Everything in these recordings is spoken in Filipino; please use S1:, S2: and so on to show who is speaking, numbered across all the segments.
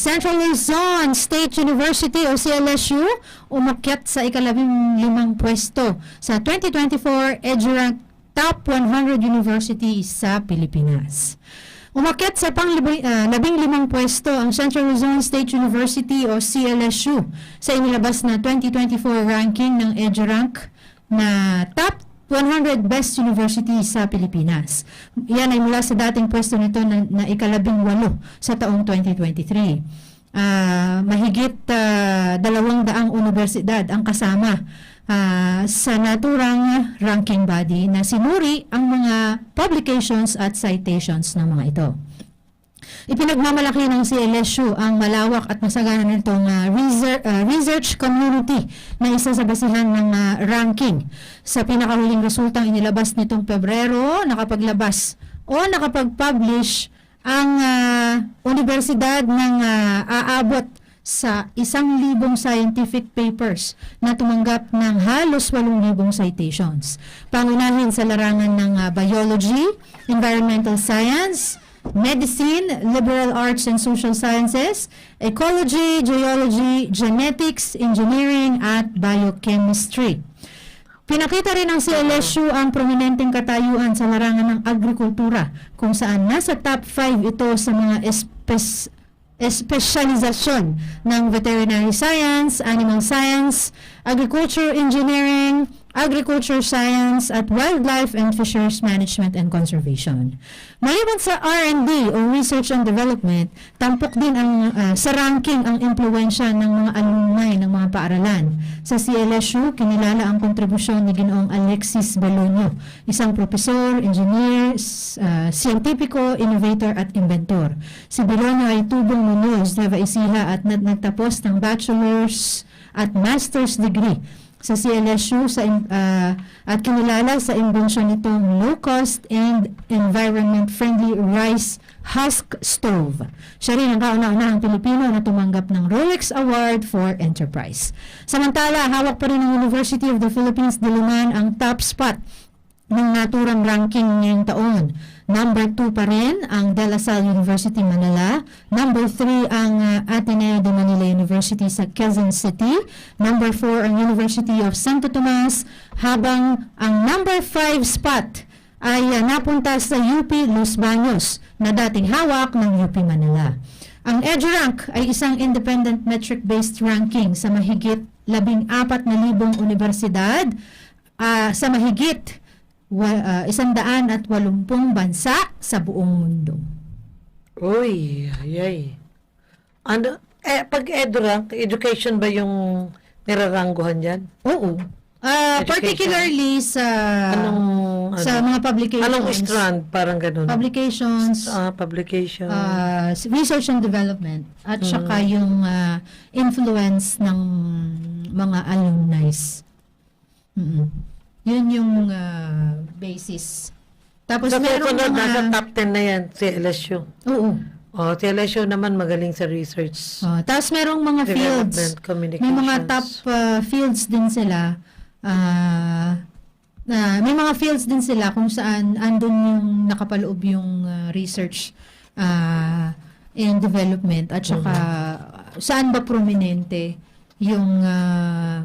S1: Central Luzon State University o CLSU umakyat sa ikalabing limang pwesto sa 2024 EduRank Top 100 University sa Pilipinas. Umakyat sa pang labing limang pwesto ang Central Luzon State University o CLSU sa inilabas na 2024 ranking ng EduRank na top 100 best universities sa Pilipinas. Yan ay mula sa dating pwesto nito na, na ikalabing walo sa taong 2023. Ah, mahigit ah, dalawang daang universidad ang kasama ah, sa naturang ranking body na sinuri ang mga publications at citations ng mga ito. Ipinagmamalaki ng CLSU ang malawak at masagana nitong ah, research, research community na isa sa basihan ng ah, ranking. Sa pinakahuling resultang inilabas nitong Pebrero, nakapaglabas o nakapag-publish ang ah, universidad ng ah, aabot sa isang libong scientific papers na tumanggap ng halos 8,000 citations. Pangunahin sa larangan ng ah, biology, environmental science, medicine, liberal arts and social sciences, ecology, geology, genetics, engineering, at biochemistry. Pinakita rin ng CLSU ang prominenteng katayuan sa larangan ng agrikultura kung saan nasa top 5 ito sa mga espes espesyalisasyon ng veterinary science, animal science, agriculture engineering, agriculture science, at wildlife and fisheries management and conservation. Maliban sa R&D o research and development, tampok din ang ah, sa ranking ang impluensya ng mga alumni ng mga paaralan. Sa CLSU, kinilala ang kontribusyon ni Ginoong Alexis Balonio, isang profesor, engineer, ah, siyentipiko, innovator at inventor. Si Balonio ay tubong Munoz, Nueva Ecija at nag- nagtapos ng bachelor's at master's degree sa CLSU sa ah, at kinilala sa imbensyon nitong low-cost and environment-friendly rice husk stove. Siya rin ang kauna-unahang Pilipino na tumanggap ng Rolex Award for Enterprise. Samantala, hawak pa rin ng University of the Philippines Diliman ang top spot ng naturang ranking ngayong taon. Number 2 pa rin ang De La Salle University Manila. Number 3 ang uh, Ateneo de Manila University sa Quezon City. Number 4 ang University of Santo Tomas. Habang ang number 5 spot ay uh, napunta sa UP Los Baños na dating hawak ng UP Manila. Ang EduRank ay isang independent metric-based ranking sa mahigit 14,000 universidad ah, sa mahigit ah, isandaan at walumpung bansa sa buong mundo.
S2: Uy, ayay. Ano, eh, pag EduRank, education ba yung nirarangguhan dyan?
S1: Oo.
S2: Education.
S1: particularly sa
S2: Anong,
S1: sa
S2: ano?
S1: mga publications.
S2: Anong strand? Parang ganun.
S1: Publications,
S2: Ah, publication.
S1: ah, research and development at
S2: Mm.
S1: saka yung ah, influence ng mga alumni. Mm. Yun yung ah, basis. Tapos
S2: sa
S1: meron
S2: susunod,
S1: mga...
S2: nasa top 10 na yan, si LSU.
S1: Oo.
S2: Oh, si LSU naman magaling sa research.
S1: Oh, tapos merong mga fields.
S2: Development.
S1: May mga top uh, fields din sila. Ah, na may mga fields din sila kung saan andun yung nakapaloob yung uh, research ah, and development at saka saan ba prominente yung ah,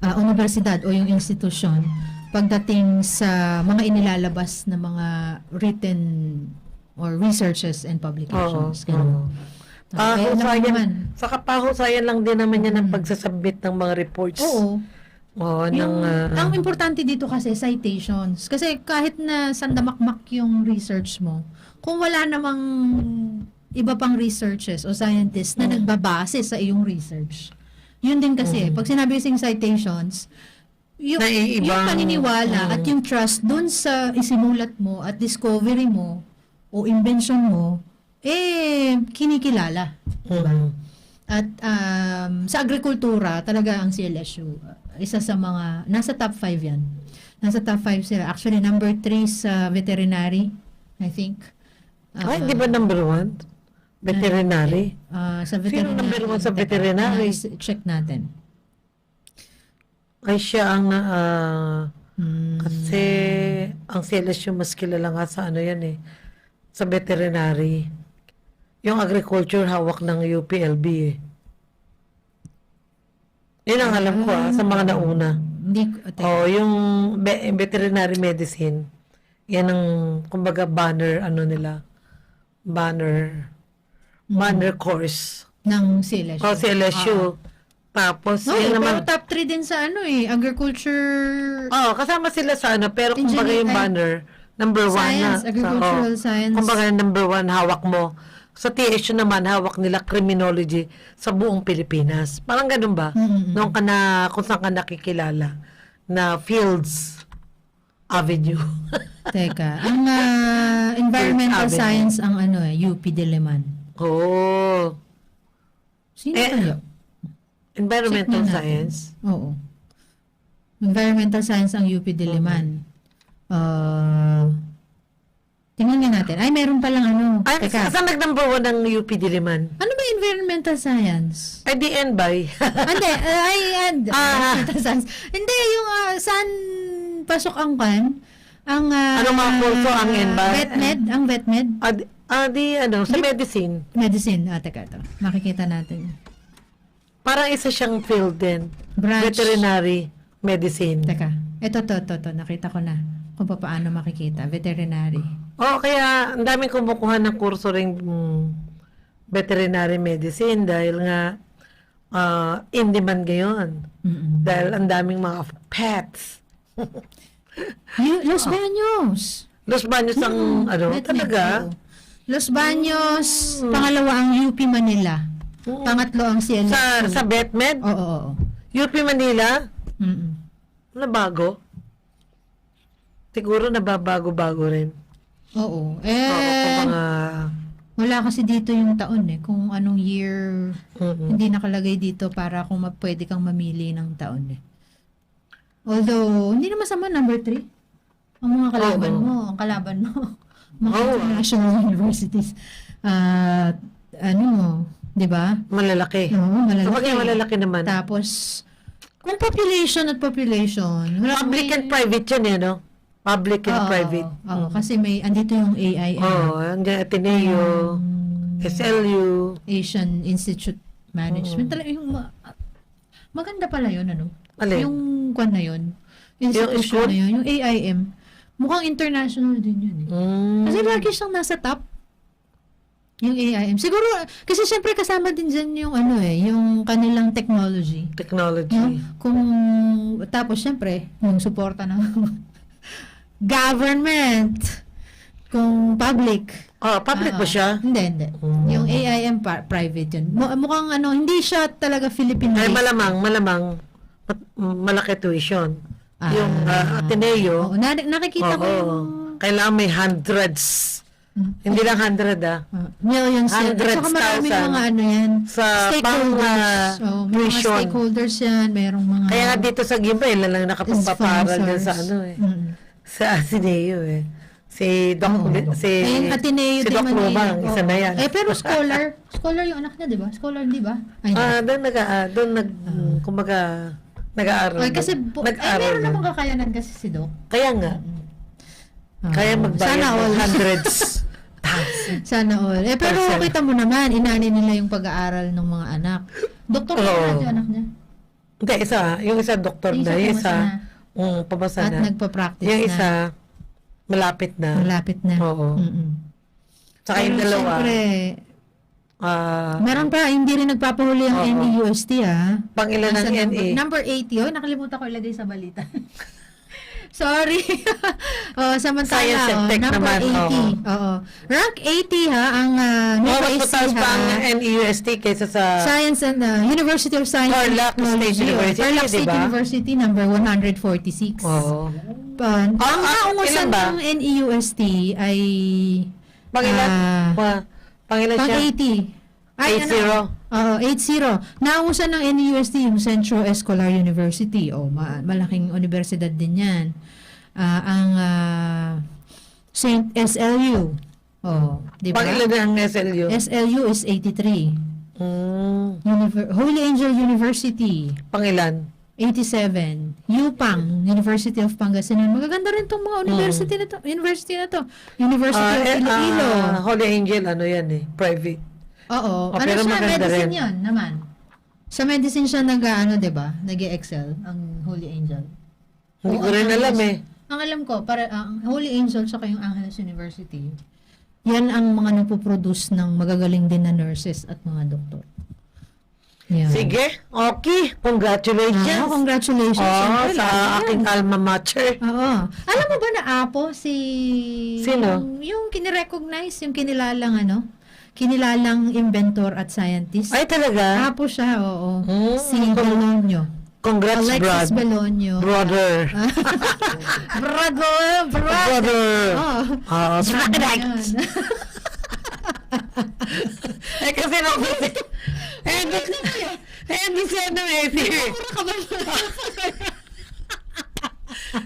S1: ah, universidad o yung institusyon pagdating sa mga inilalabas na mga written or researches and publications.
S2: Oo, oo.
S1: Ah, kaya alam mo naman.
S2: Pahusayan, saka pahusayan lang din naman yan ng
S1: Mm.
S2: pagsasubmit ng mga reports.
S1: Oo.
S2: Oo, ng,
S1: Yung,
S2: ah,
S1: ang importante dito kasi citations. Kasi kahit na sandamakmak yung research mo, kung wala namang iba pang researches o scientists na
S2: Mm.
S1: nagbabase sa iyong research. Yun din kasi,
S2: Mm.
S1: pag sinabi kasing citations, yung,
S2: Naiibang-
S1: yung paniniwala
S2: Mm.
S1: at yung trust dun sa isinulat mo at discovery mo o invention mo, eh, kinikilala. Diba?
S2: mm.
S1: At um, sa agrikultura, talaga ang CLSU, uh, isa sa mga, nasa top 5 yan. Nasa top 5 sila. Actually, number 3 sa veterinary, I think.
S2: Ay,
S1: Uh,
S2: di ba number one? Veterinary?
S1: uh, sa
S2: Sino
S1: veterinary.
S2: number one sa veterinary?
S1: uh, check natin.
S2: Ay, siya ang, ah,
S1: Hmm.
S2: kasi, ang CLSU mas kilala nga sa ano yan eh, sa veterinary. yung agriculture hawak ng UPLB eh. Yun ang alam ko ah, sa mga nauna.
S1: Hindi ko.
S2: Oh, yung be- veterinary medicine, yan ang, kumbaga, banner, ano nila, banner, banner course.
S1: ng CLSU.
S2: O, si LSU. Tapos,
S1: No,
S2: yun
S1: pero
S2: naman,
S1: top 3 din sa ano eh, agriculture,
S2: oh, kasama sila sa ano, pero kumbaga yung
S1: Engineer-
S2: banner, number one
S1: science,
S2: na.
S1: agricultural
S2: oh,
S1: science.
S2: Kumbaga, number one, hawak mo. Sa TSU naman, hawak nila criminology sa buong Pilipinas. Parang ganun ba?
S1: Mm-mm.
S2: Noong ka na, kung saan ka nakikilala, na Fields Avenue.
S1: Teka, ang ah, environmental
S2: Avenue.
S1: science ang ano eh, UP Diliman.
S2: Oh,
S1: Sino
S2: Eh,
S1: kayo?
S2: environmental science.
S1: Oo. Environmental science ang UP Diliman. Uh, tingnan nga natin. Ay, meron palang ano.
S2: Ay,
S1: Teka.
S2: saan nag-number one ng UP Diliman?
S1: Ano ba environmental science?
S2: Ay, DN by.
S1: Hindi, ay, and,
S2: Ah.
S1: environmental science. Hindi, yung ah, saan pasok ang kan? Ang ah,
S2: Ano mga kurso ang envi-
S1: VetMed, ang VetMed.
S2: ah, di, ah, di, ano, sa
S1: Di-
S2: medicine.
S1: Medicine. Ah, teka ito. Makikita natin.
S2: Parang isa siyang field din.
S1: Branch.
S2: Veterinary medicine.
S1: Teka. Ito, to, to, to. Nakita ko na kung paano makikita. Veterinary.
S2: Oh, kaya ang daming kumukuha ng kurso ring mm, veterinary medicine dahil nga ah, in demand ngayon.
S1: Mm-mm.
S2: Dahil ang daming mga pets.
S1: Los Baños.
S2: Los Baños ang ano,
S1: VetMed,
S2: talaga.
S1: oo. Los Baños, pangalawa ang UP Manila.
S2: Mm.
S1: Pangatlo ang CLSU.
S2: Sa, sa VetMed,
S1: Oo, oo, oo.
S2: UP Manila,
S1: Mm-mm.
S2: nabago. Siguro nababago-bago rin.
S1: Oo.
S2: Oo,
S1: Eh,
S2: kung mga...
S1: wala kasi dito yung taon eh. Kung anong year,
S2: Mm-mm.
S1: hindi nakalagay dito para kung ma- pwede kang mamili ng taon eh. Although, hindi naman sama number 3. Ang mga kalaban
S2: Oo.
S1: mo, ang kalaban mo, mga
S2: Oo.
S1: international universities. At, ano, di ba?
S2: Malalaki.
S1: Oo, malalaki.
S2: Kapag yung malalaki naman.
S1: Tapos, kung population at population,
S2: Public and private yun eh, no? Public and
S1: Oo,
S2: private.
S1: Oo, kasi may, andito yung AIM.
S2: Oo, oh, andyan Ateneo,
S1: um,
S2: SLU.
S1: Asian Institute Management. Talaga yung, ma- maganda pala yun, ano?
S2: Alin?
S1: Yung kwan na yun. Institution
S2: school?
S1: na yun. Yung AIM. Mukhang international din yun. Eh.
S2: Mm.
S1: Kasi lagi siyang nasa top. Yung AIM. Siguro, kasi syempre kasama din dyan yung ano eh, yung kanilang technology.
S2: Technology.
S1: No? Kung, tapos syempre, yung suporta ng government. Kung public.
S2: Oh, public
S1: Ah,
S2: ba siya?
S1: Hindi, hindi.
S2: Mm.
S1: Yung AIM pa- private yun. Mu- mukhang ano, hindi siya talaga Philippine
S2: Ay, malamang, malamang, malaki tuition.
S1: Ah.
S2: yung uh, Ateneo,
S1: Oo, na- nakikita ko
S2: oo,
S1: yung
S2: kailangan may hundreds.
S1: Mm.
S2: Hindi lang hundred ah.
S1: ah, millions yan. At
S2: Hundreds,
S1: saka maraming
S2: thousand.
S1: mga ano yan.
S2: Sa pang
S1: stakeholders.
S2: uh,
S1: oh, may mga stakeholders yan. Mayroong mga
S2: Kaya nga dito sa Gimba, ilan lang nakapagpaparal din sa ano eh.
S1: Mm.
S2: Sa Ateneo eh. Si Doc,
S1: Oo.
S2: si,
S1: Eh, Ateneo
S2: si Doc. Lumang, isa na yan.
S1: Eh, pero scholar. scholar yung anak niya, di ba? Scholar, di ba? Hindi.
S2: Ah, doon nag ah, doon nag kumbaga nag-aaral.
S1: Ay, kasi, bu- ay,
S2: nag-aaral.
S1: meron
S2: doon.
S1: namang kakayanan kasi si Doc.
S2: Kaya nga,
S1: Ah,
S2: kaya magbayad
S1: Sana
S2: ng
S1: all.
S2: hundreds.
S1: Sana all. Eh, pero
S2: Percent.
S1: kita mo naman, inani nila yung pag-aaral ng mga anak. Doktor
S2: Oo.
S1: na yung anak niya.
S2: Hindi, isa. Yung isa doktor
S1: Yung
S2: na.
S1: isa
S2: Yung
S1: pumasa
S2: isa,
S1: na.
S2: um, pabasa
S1: At
S2: na.
S1: nagpa-practice
S2: Yung
S1: na.
S2: isa, malapit na.
S1: Malapit na.
S2: Oo.
S1: Mm-mm.
S2: Saka yung dalawa,
S1: Siyempre,
S2: ah,
S1: meron pa, hindi rin nagpapahuli ang
S2: Oo.
S1: NEUST ah.
S2: pang ilan ng
S1: Nasa number,
S2: NA?
S1: number 80. Oh, nakalimutan ko ilagay sa balita. Sorry. oh, samantala,
S2: Science and
S1: oh,
S2: tech
S1: number
S2: naman,
S1: 80.
S2: oo.
S1: Oo. Rank 80 ha, ang uh,
S2: Oh, mas
S1: 80
S2: mataas pa
S1: ha.
S2: ang NEUST kaysa sa...
S1: Science and uh, University of Science and
S2: Tarlac State
S1: Technology. oh,
S2: University,
S1: Tarlac State
S2: ba?
S1: University, number 146.
S2: Oo.
S1: Uh, ang
S2: Ah,
S1: naungusan ng NEUST ay
S2: Pang ilan?
S1: Ah.
S2: Pa- pang
S1: pang
S2: siya?
S1: 80. Ay,
S2: 80?
S1: ano? Oo, 80. Naungusan ng NEUST yung Central Escolar University. O, ma- malaking universidad din yan. Ah, ang ah, Saint SLU. Oh, di ba?
S2: Pang ilan ang SLU?
S1: SLU is 83.
S2: Mm,
S1: Univer- Holy Angel University,
S2: pang ilan?
S1: 87. UPAng, University of Pangasinan. Magaganda rin itong mga university na to. University na to. University
S2: Ah,
S1: of
S2: eh,
S1: Iloilo.
S2: ah, Holy Angel, ano yan eh? Private.
S1: Oo.
S2: Oh,
S1: ano
S2: pero
S1: siya, medicine
S2: rin.
S1: yun naman. Sa medicine siya nag, ano, ba? nag excel ang Holy Angel.
S2: Hindi ko rin alam eh.
S1: Ang alam ko, para ang Holy Angel saka yung Angeles University, yan ang mga nagpo-produce ng magagaling din na nurses at mga doktor. Yan.
S2: Sige, okay. Congratulations.
S1: Ah, congratulations.
S2: Oh,
S1: Siyempre,
S2: sa
S1: lahat yan.
S2: aking alma mater.
S1: Oo. Alam mo ba na Apo si...
S2: Sino?
S1: Yung, yung kinirecognize, yung kinilalang ano? Kinilalang inventor at scientist.
S2: Ay, talaga?
S1: Apo siya, oo.
S2: Hmm,
S1: Si
S2: kung-
S1: Belonio.
S2: Congrats,
S1: Alexis
S2: Brad.
S1: Belonio.
S2: Brother.
S1: Brother! Brother!
S2: Brother.
S1: Oh.
S2: Ah,
S1: Brother
S2: right.
S1: yun.
S2: Eh, kasi nung... Eh, hindi... Eh, hindi siya ano eh.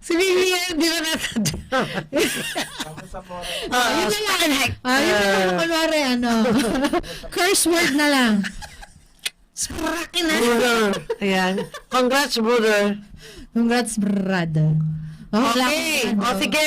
S2: Si, si Vivian, di ba nasa Ah,
S1: Yun na lang. Ah. Yun na lang. Kunwari, ano. Curse word na lang. Sprakin na.
S2: brother. Ayan. Congrats, brother.
S1: Congrats, brother. Oh,
S2: Okay.
S1: ano.
S2: O, sige.